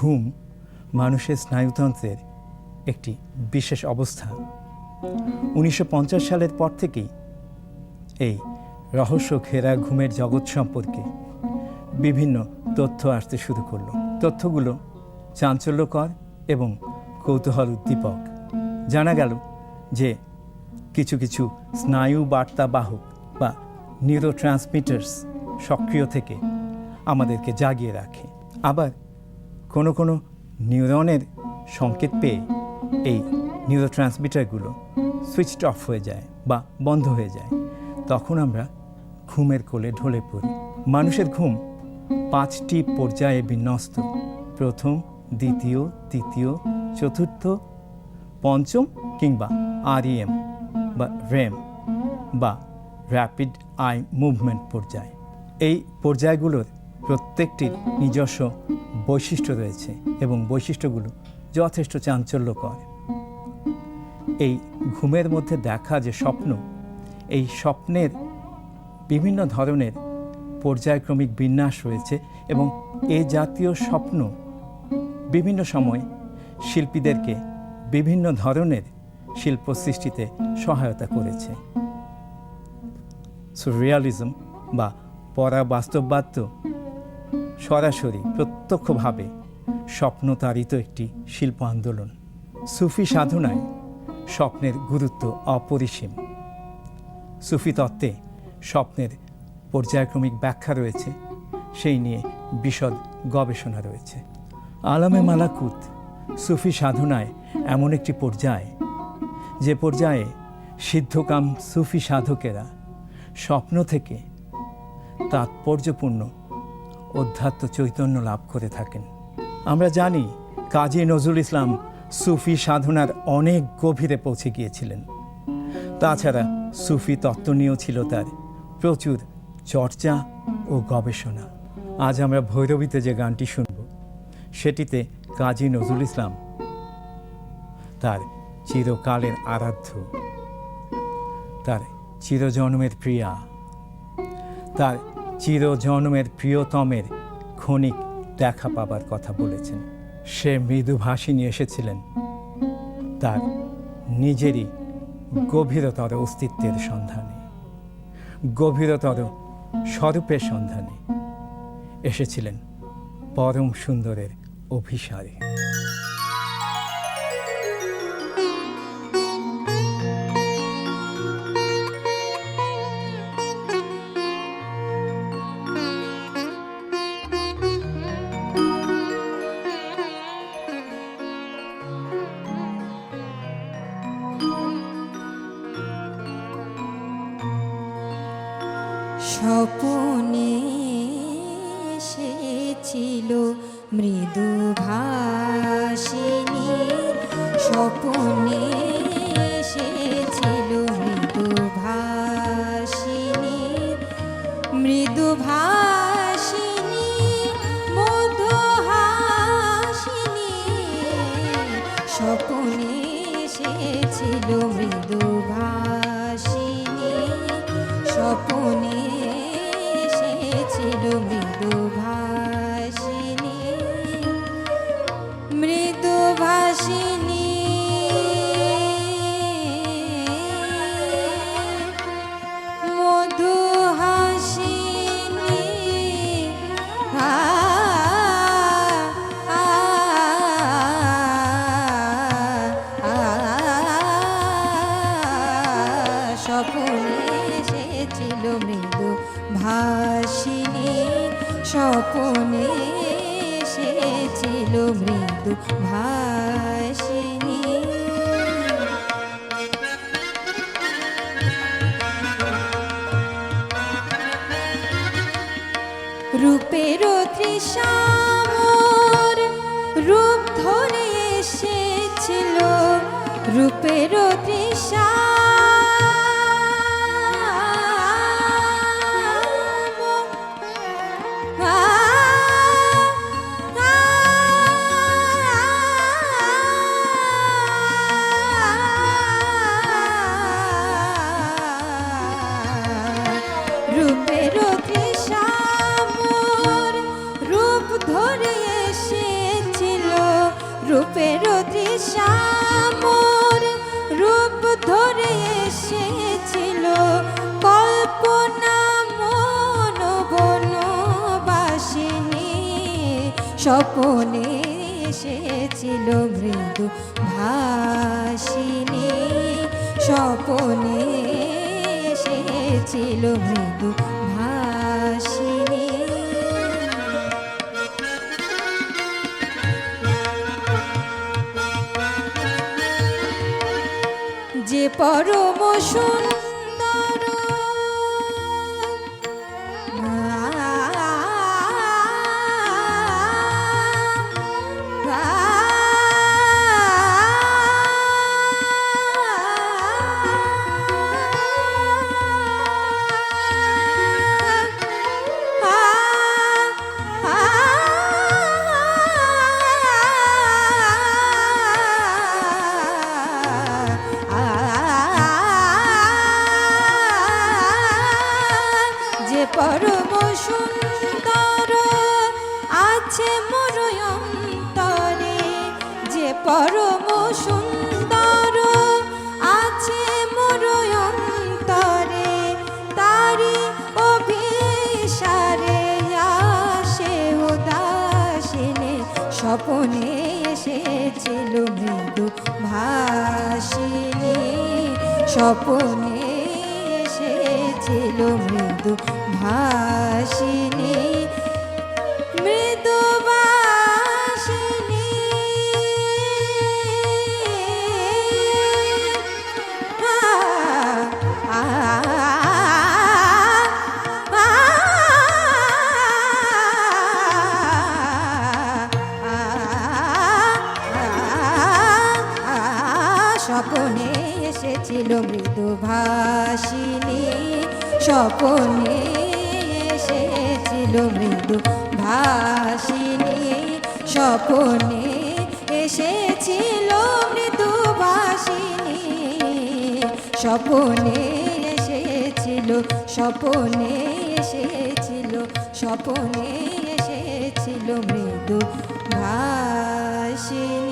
ঘুম মানুষের স্নায়ুতন্ত্রের একটি বিশেষ অবস্থা উনিশশো পঞ্চাশ সালের পর থেকেই এই রহস্য ঘেরা ঘুমের জগৎ সম্পর্কে বিভিন্ন তথ্য আসতে শুরু করল। তথ্যগুলো চাঞ্চল্যকর এবং কৌতূহল উদ্দীপক। জানা গেল যে কিছু কিছু স্নায়ু বার্তাবাহক বা নিউরো সক্রিয় থেকে আমাদেরকে জাগিয়ে রাখে। আবার কোনো কোনো নিউরনের সংকেত পেয়ে এই নিউরো ট্রান্সমিটারগুলো সুইচড অফ হয়ে যায় বা বন্ধ হয়ে যায়। তখন আমরা ঘুমের কোলে ঢলে পড়ি। মানুষের ঘুম পাঁচটি পর্যায়ে বিন্যস্ত। প্রথম, দ্বিতীয়, তৃতীয়, চতুর্থ, পঞ্চম কিংবা আরইএম বা রেম বা র্যাপিড আই মুভমেন্ট পর্যায়। এই পর্যায়গুলোর প্রত্যেকটির নিজস্ব বৈশিষ্ট্য রয়েছে এবং বৈশিষ্ট্যগুলো যথেষ্ট চাঞ্চল্যকর। এই ঘুমের মধ্যে দেখা যে স্বপ্ন, এই স্বপ্নের বিভিন্ন ধরনের পর্যায়ক্রমিক বিন্যাস রয়েছে এবং এ জাতীয় স্বপ্ন বিভিন্ন সময় শিল্পীদেরকে বিভিন্ন ধরনের শিল্প সৃষ্টিতে সহায়তা করেছে। রিয়ালিজম বা পরা পরাবাস্তববাদ সরাসরি প্রত্যক্ষভাবে স্বপ্নতারিত একটি শিল্প আন্দোলন। সুফি সাধনায় স্বপ্নের গুরুত্ব অপরিসীম। সুফি তত্ত্বে স্বপ্নের পর্যায়ক্রমিক ব্যাখ্যা রয়েছে, সেই নিয়ে বিশদ গবেষণা রয়েছে। আলামে মালাকুত সুফি সাধনায় এমন একটি পর্যায়, যে পর্যায়ে সিদ্ধকাম সুফি সাধকেরা স্বপ্ন থেকে তাৎপর্যপূর্ণ অধ্যাত্ম চৈতন্য লাভ করে থাকেন। আমরা জানি কাজী নজরুল ইসলাম সুফি সাধনার অনেক গভীরে পৌঁছে গিয়েছিলেন। তাছাড়া সুফি তত্ত্ব নিয়েও ছিল তার প্রচুর চর্চা ও গবেষণা। আজ আমরা ভৈরবীতে যে গানটি শুনব, সেটিতে কাজী নজরুল ইসলাম তার চিরকালের আরাধ্য, তার চিরজন্মের প্রিয়া, তার চিরজন্মের প্রিয়তমের ক্ষণিক দেখা পাবার কথা বলেছেন। সে মৃদুভাষিনী এসেছিলেন। তার নিজেরই গভীরতর অস্তিত্বের সন্ধানে, গভীরতর স্বরূপের সন্ধানে এসেছিলেন পরম সুন্দরের অভিসারে। স্বপনে এসেছিল মৃদু ভাসিনী স্বপনে এসেছিল মৃদু ভাসিনী মৃদু ভাসিনী মধু হাসিনী স্বপনে এসেছিল মৃদু ভাসিনী স্বপনে এসেছিল মৃদু ভাসিনী। রূপের তৃষামর রূপ ধরে এসেছিল। রূপের তৃষা রূপের তৃষা রূপ ধরে এসেছিল। কল্পনা মন বনবাসিনী স্বপনে এসেছিল মৃদু ভাসিনী। স্বপনে এসেছিল মৃদু পরম সুন্দর আছে মোর যে পরম সুন্দর আছে মোর অন্তরে তারি অভিসারে আসে উদাসীনে, স্বপনে এসেছিল মৃদু ভাসিনী। স্বপনে এসেছিল মৃদু ভাসিনী। ছিল মৃদুভাষিনী স্বপনে এসেছিল মৃদুভাষিনী স্বপনে এসেছিল মৃদুভাষিনী স্বপনে এসেছিল স্বপনে এসেছিল স্বপনে এসেছিল মৃদু ভাষিনী